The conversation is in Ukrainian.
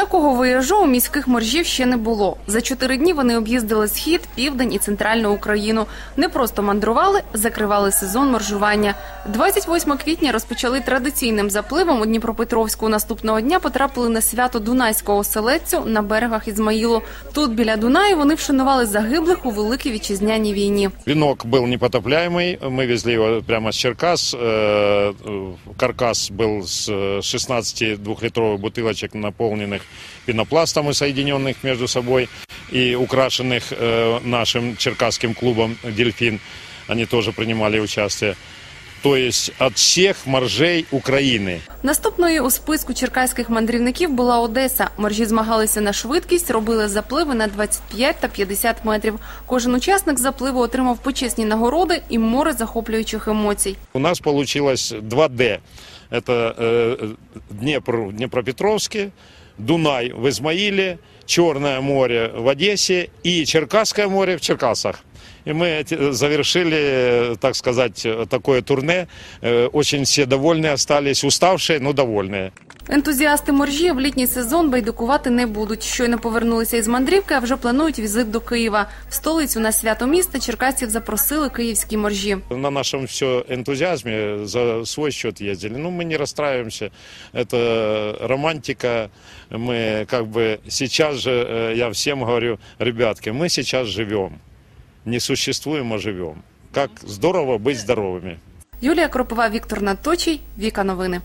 Такого вояжу у міських моржів ще не було. За чотири дні вони об'їздили схід, південь і центральну Україну. Не просто мандрували, закривали сезон моржування. 28 квітня розпочали традиційним запливом у Дніпропетровську. Наступного дня потрапили на свято Дунайського оселедцю на берегах Ізмаїлу. Тут біля Дунаю вони вшанували загиблих у великій вітчизняній війні. Венок был непотопляемый, мы везли его прямо с Черкас. Э, э, Каркас был с э, 16 двухлитровых бутылочек, наполненных пенопластом и соединенных между собой, и украшенных э, нашим черкасским клубом «Дельфин». Они тоже принимали участие. То есть от всех моржей Украины. Наступною у списку черкаських мандрівників була Одеса. Моржі змагалися на швидкість, робили запливи на 25 та 50 метрів. Кожен учасник запливу отримав почесні нагороди і море захоплюючих емоцій. У нас получилось 2D. Это э, Днепр в Днепропетровске, Дунай в Измаиле, Черное море в Одессе и Черкасское море в Черкасах. И мы эти- завершили, э, так сказать, э, такое турне. Э, Очень все довольны остались, уставшие, но довольные. Ентузіасти моржі в літній сезон байдикувати не будуть. Щойно повернулися із мандрівки, а вже планують візит до Києва. В столицю на свято міста черкасців запросили київські моржі. На нашем все энтузиазме за свой счет ездили. Ну, мы не расстраиваемся. Это романтика. Мы как бы сейчас же, э, я всем говорю, ребятки, мы сейчас живем. Не существуем, а живем. Как здорово быть здоровыми. Юлія Кропова, Віктор Наточий, Віка Новини.